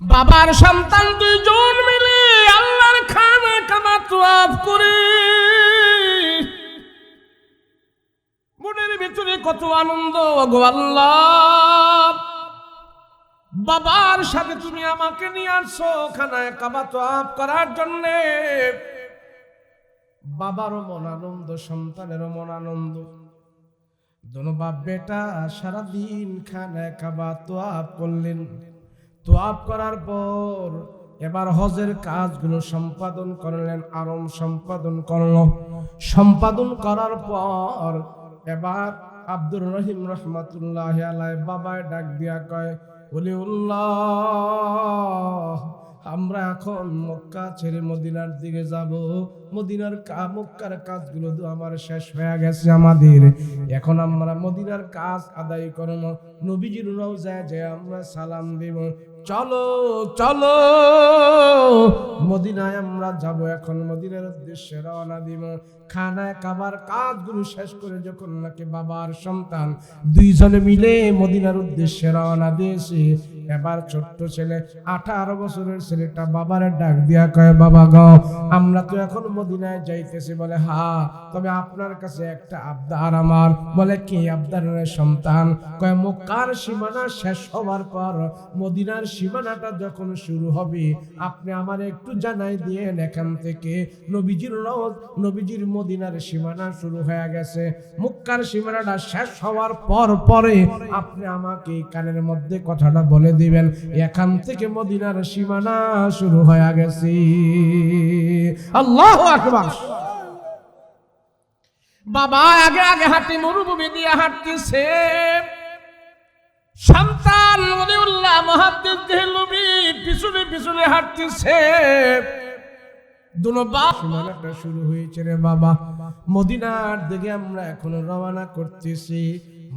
বাবার সন্তান দুইজন মিলে আল্লাহর খানা কামা তোয়াফ করে। মনের ভিতরে কত আনন্দ গো বাবার সাথে তুমি আমাকে নিয়ে আসছো খানায় কাবা তোয়াফ করার জন্যে। বাবারও মন আনন্দ, সন্তানেরও মন আনন্দ। দোনো বাপ বেটা সারাদিন খানায় কাবা তোয়াপ করলেন। তোয়াপ করার পর এবার হজের কাজগুলো সম্পাদন করলেন, আরম সম্পাদন করল। সম্পাদন করার পর এবার আব্দুর রহিম রহমাতুল্লাহ আলাই বাবায় ডাক দিয়া কয় উল্লাহ আমরা এখন মক্কা ছেড়ে মদিনার দিকে যাব। মদিনার মক্কার কাজগুলো তো আমার শেষ হয়ে গেছে আমাদের। এখন আমরা মদিনার কাজ আদায় করব। নবীজির রওজায় যে আমরা সালাম দেব। চলো চলো। মদিনায় আমরা যাব, এখন মদিনার উদ্দেশ্যে রওনা দিব। খানায় খাবার কাজগুলো শেষ করে যখন নাকি বাবার সন্তান দুইজনে মিলে মদিনার উদ্দেশ্যে রওনা দিয়েছে এবার ছোট্ট ছেলে, আঠারো বছরের ছেলেটা বাবার ডাক দিয়া কয়, বাবা গ, আমরা তো এখন মদিনায় যাইতেছি। বলে, হা, তবে আপনার কাছে একটা আবদার আমার। বলে, কি আবদারের সন্তান? কয়, মক্কার সীমানা শেষ হওয়ার পর মদিনার সীমানাটা যখন শুরু হবে, আপনি আমার একটু জানাই দিয়েন এখান থেকে। নবীজির রোজ নবীজির মদিনার সীমানা শুরু হয়ে গেছে। মক্কার সীমানাটা শেষ হওয়ার পর পরে আপনি আমাকে কানের মধ্যে কথাটা বলে দিবেন। এখান থেকে মদিনার সীমানা শুরু হয়ে গেছে। আল্লাহ আকবার। বাবা আগে আগে হাঁটি, মরুভূমি দিয়ে হাঁটতেছে। সন্তান মনিউল্লাহ মহাদ্দেশ দেহলবি পিছনে পিছনে হাঁটতেছে। শুরু হয়েছে রে বাবা। মদিনার দিকে আমরা এখন রওনা করতেছি।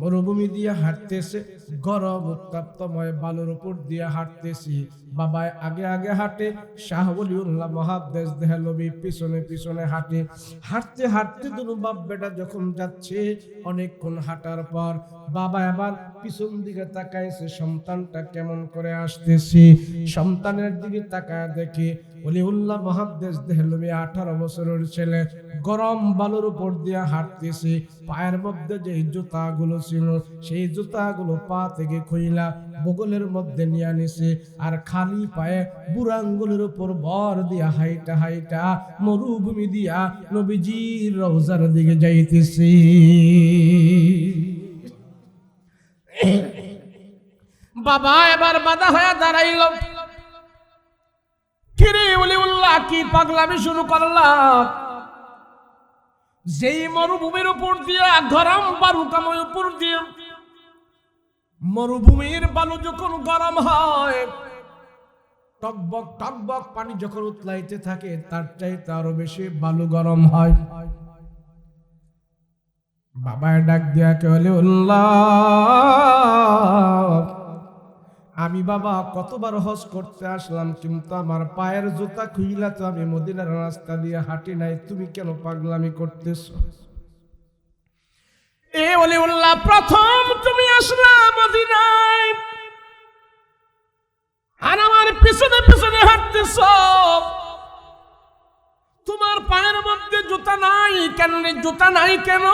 মরুভূমি দিয়ে হাঁটতেছে, গরম উত্তাপ্তময় বালুর উপর দিয়ে হাঁটতেছি। বাবায় আগে আগে হাঁটে, শাহ বলিউল্লাহ মহাদেশ দেহলবি পিছনে পিছনে হাঁটে। হাঁটতে হাঁটতে দুনো বাপ বেটা যখন যাচ্ছে, অনেকক্ষণ হাঁটার পর বাবা আবার পিছন দিকে তাকাইছে, সন্তানটা কেমন করে আসতেছে? সন্তানের দিকে তাকায় দেখে অলিউল্লাহ মহাদেশ দেহলবি আঠারো বছরের ছেলে গরম বালুর উপর দিয়ে হাঁটতেছে। পায়ের মধ্যে যে জুতাগুলো ছিল, সেই জুতাগুলো পা থেকে খুইলা বগলের মধ্যে নিয়ে আনিছে আর খালি পায়ে বুড়াঙ্গুলের উপর বর দিয়া হাইটা হাইটা মরুভূমি দিয়া নবীজির রওজার দিকে যাইতেছি। বাবা, এবার বাধা হয়ে দাঁড়াইল। কিরে উলি উল্লাহ কি পাগলামি শুরু করলাম? যেই মরুভূমির উপর দিয়া, গরম বারুকাময় উপর দিয়ে, মরুভূমির বালু যখন গরম হয়, টকবক টকবক পানি যখন উতলাইতে থাকে, তার চাইতে আরও বেশি বালু গরম হয়। বাবায় ডাক দিয়া কেবলে উল্লাহ আমি বাবা কতবার হজ করতে আসলাম, কিন্তু আমার পায়ের জুতা খুইলা তো আমি মদিনার রাস্তা দিয়ে হাঁটি নাই, তুমি কেন পাগলামি করতেছ? এ উল্লাহ প্রথম তুমি মদিনায়, আর আমার পিছনে পিছনে হাঁটতেছ। তোমার পায়ের মধ্যে জুতা নাই কেন জুতা নাই কেন?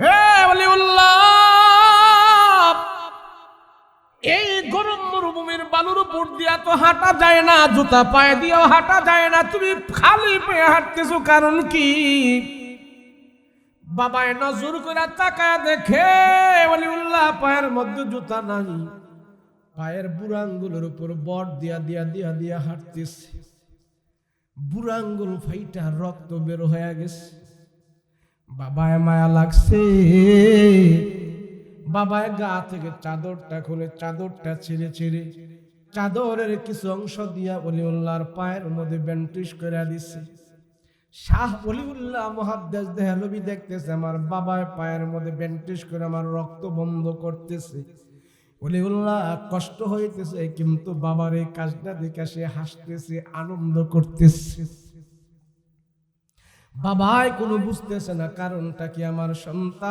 হে বলে বালুর উপর দিয়া তো হাঁটা যায় না, জুতা পায়ে দিয়েও হাঁটা যায় না, তুমি খালি পায়ে হাঁটতেছো কারণ কি? বাবায় নজর করে তাকায় দেখে উল্লাহ পায়ের মধ্যে জুতা নাই, পায়ের বুড়াঙ্গুলের উপর বট দিয়া দিয়া দিয়া দিয়া হাঁটতেছে। বুড়াঙ্গুল ফাইটা রক্ত বের হয়ে গেছে। বাবায় মায়া লাগছে। বাবায় গা থেকে চাদরটা খুলে চাদরটা ছেড়ে ছিঁড়ে চাদরের কিছু অংশ দিয়া অলিউল্লাহর পায়ের মধ্যে ব্যান্টিস করে দিছে। শাহ অলিউল্লাহ মহাদ্দেশ দেহলবি দেখতেছে, আমার বাবার পায়ের মধ্যে ব্যান্টিস করে আমার রক্ত বন্ধ করতেছে। অলিউল্লাহ কষ্ট হইতেছে, কিন্তু বাবার এই কাজটা দেখে সে হাসতেছে, আনন্দ করতেছে। বাবাই কোনো বুঝতেছে না কারণটা কি আমার সন্তান?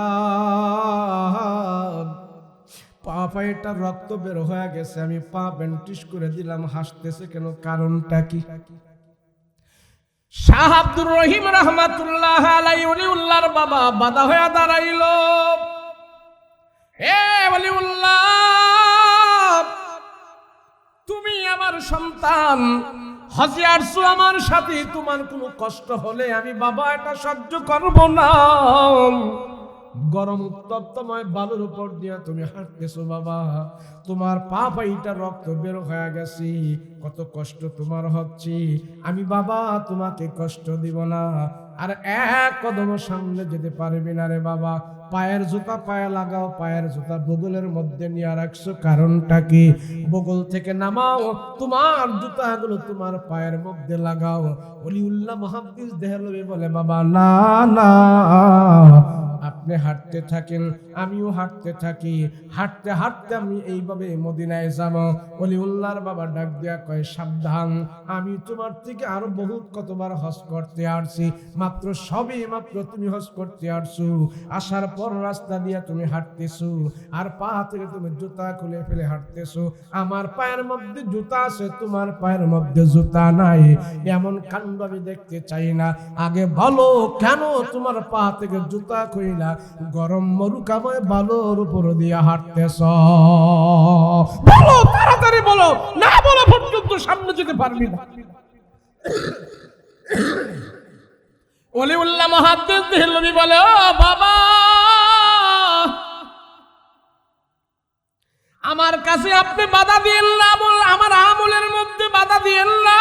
পা পায়েটা রক্ত বের হয়ে গেছে, আমি পা ব্যান্টিস করে দিলাম, হাসতেছে কেন, কারণটা কি? শাহ আব্দুর রহিম রহমাতুল্লাহ আলাই উল্লাহর বাবা বাধা হয়ে দাঁড়াইল। এ উল্লাহ তুমি আমার সন্তান, হজে আসছো আমার সাথে, তোমার কোনো কষ্ট হলে আমি বাবা এটা সহ্য করব না। গরম উত্তপ্তময় বালুর উপর দিয়ে তুমি হাঁটতেছো বাবা। তোমার পা পাইটা রক্ত বের হয়ে গেছে। কত কষ্ট তোমার হচ্ছে। আমি বাবা, তোমাকে কষ্ট দিব না। আর এক কদম সামনে যেতে পারবি না রে বাবা। পায়ের জুতা পায়ে লাগাও, পায়ের জুতা বগলের মধ্যে নিয়ে রাখছো। কারণটা কি? বগল থেকে নামাও, তোমার জুতাগুলো তোমার পায়ের মধ্যে লাগাও। অলিউল্লাহ মহাব্বিস দেহলবি বলে, বাবা, না না আপনি হাঁটতে থাকেন, আমিও হাঁটতে থাকি। হাঁটতে হাঁটতে আমি এইভাবে মদিনায় যাব। অলিউল্লাহর বাবা ডাক দেয়া কয়, সাবধান, আমি তোমার থেকে আরও বহুত কতবার হজ করতে আসছি। মাত্র সবে মাত্র তুমি হজ করতে আসছো। আসার পর রাস্তা দিয়ে তুমি হাঁটতেছো। আর পা থেকে তুমি জুতা খুলে ফেলে হাঁটতেছো। আমার পায়ের মধ্যে জুতা আছে, তোমার পায়ের মধ্যে জুতা নাই। এমন কাণ্ড আমি দেখতে চাই না। আগে বলো কেন তোমার পা থেকে জুতা খুইলা গরম মরুকাময় বালোর উপর দিয়ে হাঁটতেছ। বলো, তাড়াতাড়ি বলো, না বলো পর্যন্ত সামনে যেতে পারবি না। অলিউল্লাহ মহাদ্দেশ দেহলবি বলে, ও বাবা, আমার কাছে আপনি বাধা দিয়েন না আমার আমলের মধ্যে বাধা দিয়েন না।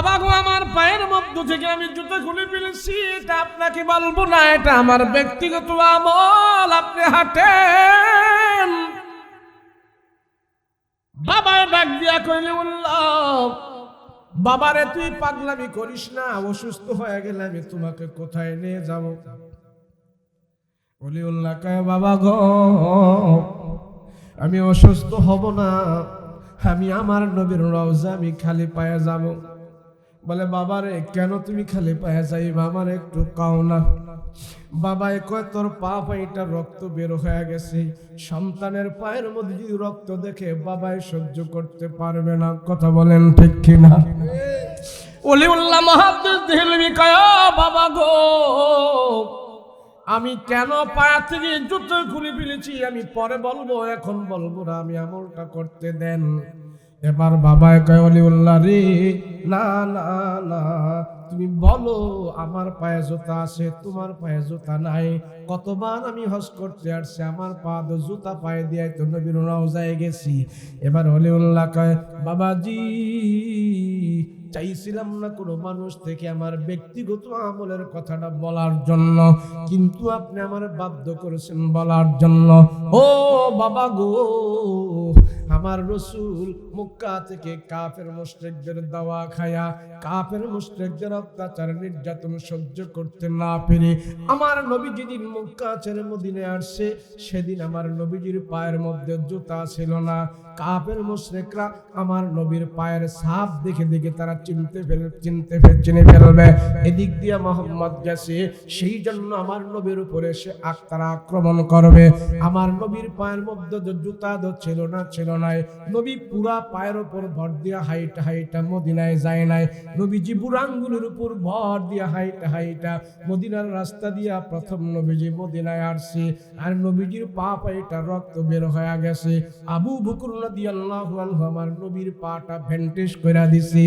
বাবা গো, আমার পায়ের মধ্যে থেকে আমি জুতো খুলে ফেলেছি, এটা আপনাকে বলব না, এটা আমার ব্যক্তিগত আমল, আপনি হাঁটেন। বাবা ডাক দিয়া কইলে উল্লাহ বাবারে তুই পাগলামি করিস না, অসুস্থ হয়ে গেলে আমি তোমাকে কোথায় নিয়ে যাব? অলিউল্লাহ কয়, বাবা গো, আমি অসুস্থ হব না, আমি আমার নবীর রওজা আমি খালি পায়ে যাব। বলে, বাবারে, কেন তুমি খালি পায়ে যাইবা? আমার একটু কাও না। বাবাই কয় তোর পা পাইটা রক্ত বের হয়ে গেছে। সন্তানের পায়ের মধ্যে যদি রক্ত দেখে বাবাই সহ্য করতে পারবে না। কথা বলেন ঠিক কিনা? অলিউল্লাহ মহাদ্দেশ দেহলবি কয় বাবা গো, আমি কেন পায়া থেকে জুতো খুলে ফেলেছি? আমি পরে বলব, এখন বলব না, আমি আমলটা করতে দেন। এবার বাবায় কয়, অলিউল্লাহ রে, না না না, তুমি বলো, আমার পায়ে জুতা আছে, তোমার পায়ে জুতা নাই। কতবার আমি হজ করতে আসছি, আমার পা তো জুতা পায়ে দিয়ে তো নবীর রওজায় গেছি। এবার অলিউল্লাহ কয়, বাবাজি, চাইছিলাম না কোনো মানুষ থেকে আমার ব্যক্তিগত আমলের কথাটা বলার জন্য, কিন্তু আপনি আমার বাধ্য করেছেন বলার জন্য। ও বাবা গো আমার রসুল মুক্কা থেকে কাফের মুশরিকদের দাওয়া খায়া কাফের মুশরিকদের অত্যাচার নির্যাতন সহ্য করতে না পেরে আমার নবী যেদিন মুক্কা ছেড়ে মদিনে আসছে সেদিন আমার নবীজির পায়ের মধ্যে জুতা ছিল না। কাফের মুশরিকরা আমার নবীর পায়ের সাপ দেখে দেখে তারা চিনতে ফেল চিনতে ফেল, চিনে ফেলবে। এদিক দিয়ে মোহাম্মদ গেছে, সেই জন্য আমার নবীর উপরে সে আক্তারা আক্রমণ করবে। আমার নবীর পায়ের মধ্যে জুতা ছিল না, ছিল নাই। নবী পুরা পায়ের উপর ভর দিয়া হাইটা হাইটা, মদিনায় যায় নাই। নবীজি বুড়াঙ্গুলের উপর ভর দিয়া হাইটা হাইটা, মদিনার রাস্তা দিয়া প্রথম নবীজি মদিনায় আসছে। আর নবীজির পা পাইটা রক্ত বের হয়ে গেছে। আবু বকর রাদিয়াল্লাহু আনহু আমার নবীর পাটা ভেন্টেজ কইরা দিছি।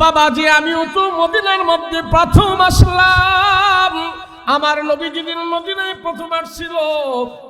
বাবাজি, আমিও তো মদিনার মধ্যে প্রথম আসলাম। আমার নবী যেদিন মদিনায় প্রথম আসছিল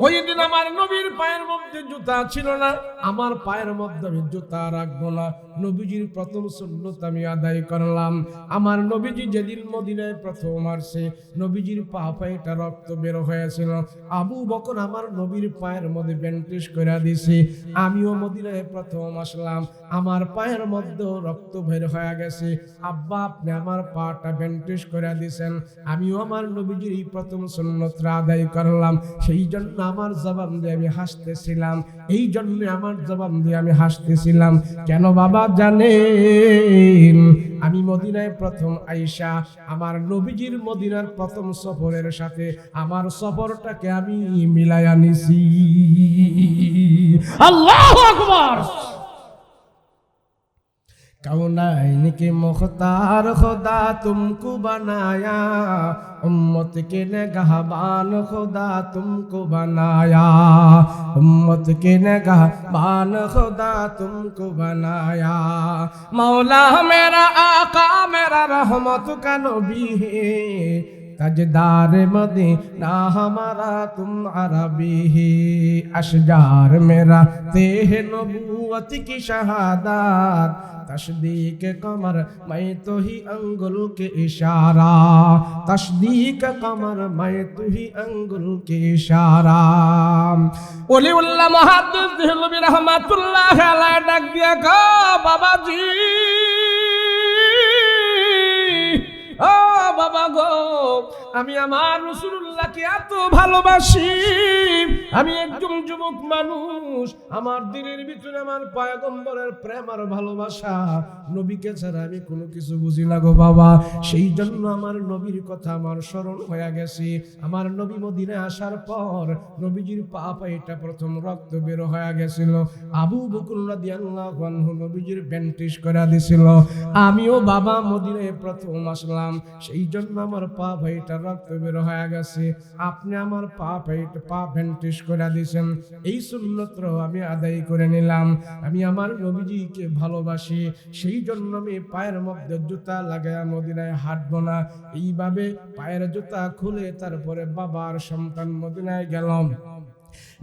ওই দিন আমার নবীর পায়ের মধ্যে জুতা ছিল না। আমার পায়ের মধ্যে আমি জুতা রাখব না। নবীজির প্রথম সুন্নত আমি আদায় করলাম। আমার নবীজি যেদিন মদিনায় প্রথম আসছে নবীজির পা পায়েটা রক্ত বের হয়েছিল। আবু বকর আমার নবীর পায়ের মধ্যে ব্যান্ডেজ করে দিছে। আমিও মদিনায় প্রথম আসলাম। আমার পায়ের মধ্যেও রক্ত বের হয়ে গেছে। আব্বা, আপনি আমার পাটা ব্যান্ডেজ করে দিছেন। আমিও আমার নবীজির এই প্রথম সুন্নতরা আদায় করলাম। সেই জন্য আমার জবান দিয়ে আমি হাসতেছিলাম। এই জন্য আমার জবান দিয়ে আমি হাসতেছিলাম। কেন বাবা? জানেন আমি মদিনায় প্রথম আইসা আমার নবীজির মদিনার প্রথম সফরের সাথে আমার সফরটাকে আমি মিলাই আনিছি আল্লাহ আকবার! कौनाइन के मुख्तार खुदा तुमको बनाया। उम्मत के नगहबान खुदा तुमको बनाया। उम्मत के नगहबान खुदा तुमको बनाया। मौला मेरा आका, मेरा रहमत का नबी है। تجدار مدینہ ہمارا تم عربی ہی اشجار میرا تیہ نبوت کی شہادات تشدیق قمر میں تو ہی انگل کے اشارہ تشدیق قمر میں تو ہی انگل کے اشارہ ولی اللہ محدث دہلوی رحمت اللہ علیہ ڈک دیا گا بابا جی বাবা গো, আমি আমার রসুল্লাহকে এত ভালোবাসি। আমি একজন যুবক মানুষ, আমার দিনের ভিতরে আমার পয়গম্বরের প্রেম আর ভালোবাসা। নবীকে ছাড়া আমি কোনো কিছু বুঝি না গো বাবা। সেই জন্য আমার নবীর কথা আমার স্মরণ হয়ে গেছে। আমার নবী মদিনে আসার পর নবীজির পা পাইটা প্রথম রক্ত বের হয়ে গেছিল। আবু বকুর রাদিয়াল্লাহু আনহু নবীজির ব্যান্টিশ করে দিছিল। আমিও বাবা মদিনায় প্রথম আসলাম। সেই জন্য আমার পা ভাইটা রক্ত বের হয়ে গেছে। আপনি আমার পা ভাইটা পা ব্যান্টিশ করে দিয়েছেন এই সুন্নতর আমি আদায় করে নিলাম। আমি আমার নবীজিকে ভালোবাসি। সেই জন্য আমি পায়ের মধ্যে জুতা লাগায় মদিনায় হাঁটবো না। এইভাবে পায়ের জুতা খুলে তারপরে বাবার সন্তান মদিনায় গেলাম।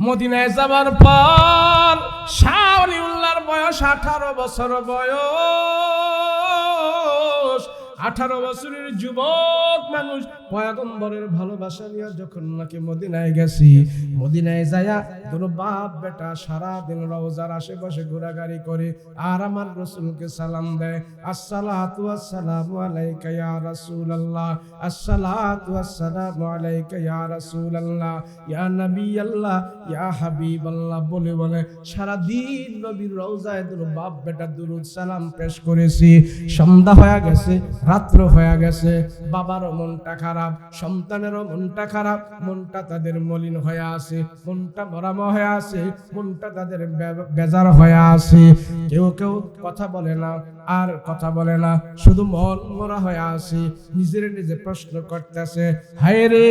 মদিনায় যাবার পর শাহরিউল্লাহর বয়স আঠারো বছর বয়স। আঠারো বছরের যুবক মানুষ ভয়াগম্বরের ভালোবাসা নিয়ে যখন নাকি মদিনায় গেছি মদিনায় যায়া দুটো বাপ, বেটা, সারা দিন রওজার আশেপাশে ঘোরাঘুরি করে আর আমার রসুলকে সালাম দেয়। আসসালাতু আসসালামু আলাইকা ইয়া রাসূলুল্লাহ। আসসালাতু আসসালামু আলাইকা ইয়া রাসূলুল্লাহ। ইয়া নবী আল্লাহ ইয়া হাবিব আল্লাহ বলে বলে সারা দিন নবীর রওজায় দুটো বাপ, বেটা, দুরুদ, সালাম পেশ করেছি। সন্ধ্যা হয়ে গেছে, রাত্র হয়ে গেছে, বাবারও মনটা খারাপ, সন্তানেরও মনটা খারাপ, মনটা তাদের মলিন হয়ে আছে। মনটা মরাম হয়ে আছে মনটা তাদের বেজার হয়ে আছে কেউ কেউ কথা বলে না, আর কথা বলে না, শুধু মন মরা হয়ে আছে নিজের নিজে প্রশ্ন করতেছে, হায় রে!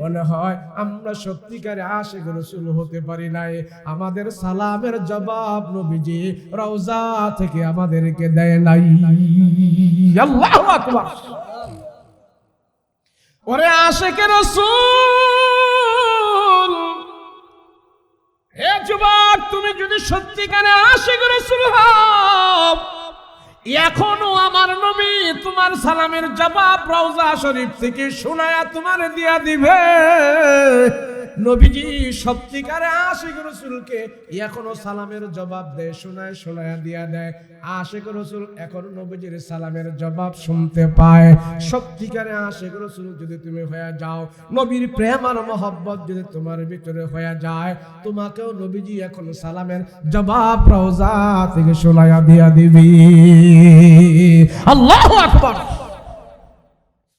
মনে হয় আমরা সত্যিকারে আশেক রসুল হতে পারি নাই। আমাদের সালামের জবাব নবীজি রওজা থেকে আমাদেরকে দেয় নাই। আল্লাহু আকবার। ওরে আসে রসুল। হে যুবক, তুমি যদি সত্যিকারে আসে রসুল হও, এখনও আমার নবী তোমার সালামের জবাব রওজা শরীফ থেকে শোনায়া তোমার দিয়া দিবে। নবীজি সত্যিকারে আশিক রসুলকে এখনও সালামের জবাব দেয়, শোনায়, শোনায়া, দিয়া দেয়। আশিক রসুল এখন নবীজির সালামের জবাব শুনতে পায়। সত্যিকারে আশিক রসুল যদি তুমি হয়ে যাও, নবীর প্রেম আর মহব্বত যদি তোমার ভিতরে হয়ে যায়, তোমাকেও নবীজি এখন সালামের জবাব রওজা থেকে শোনায়া দিয়া দিবি। আল্লাহু আকবার।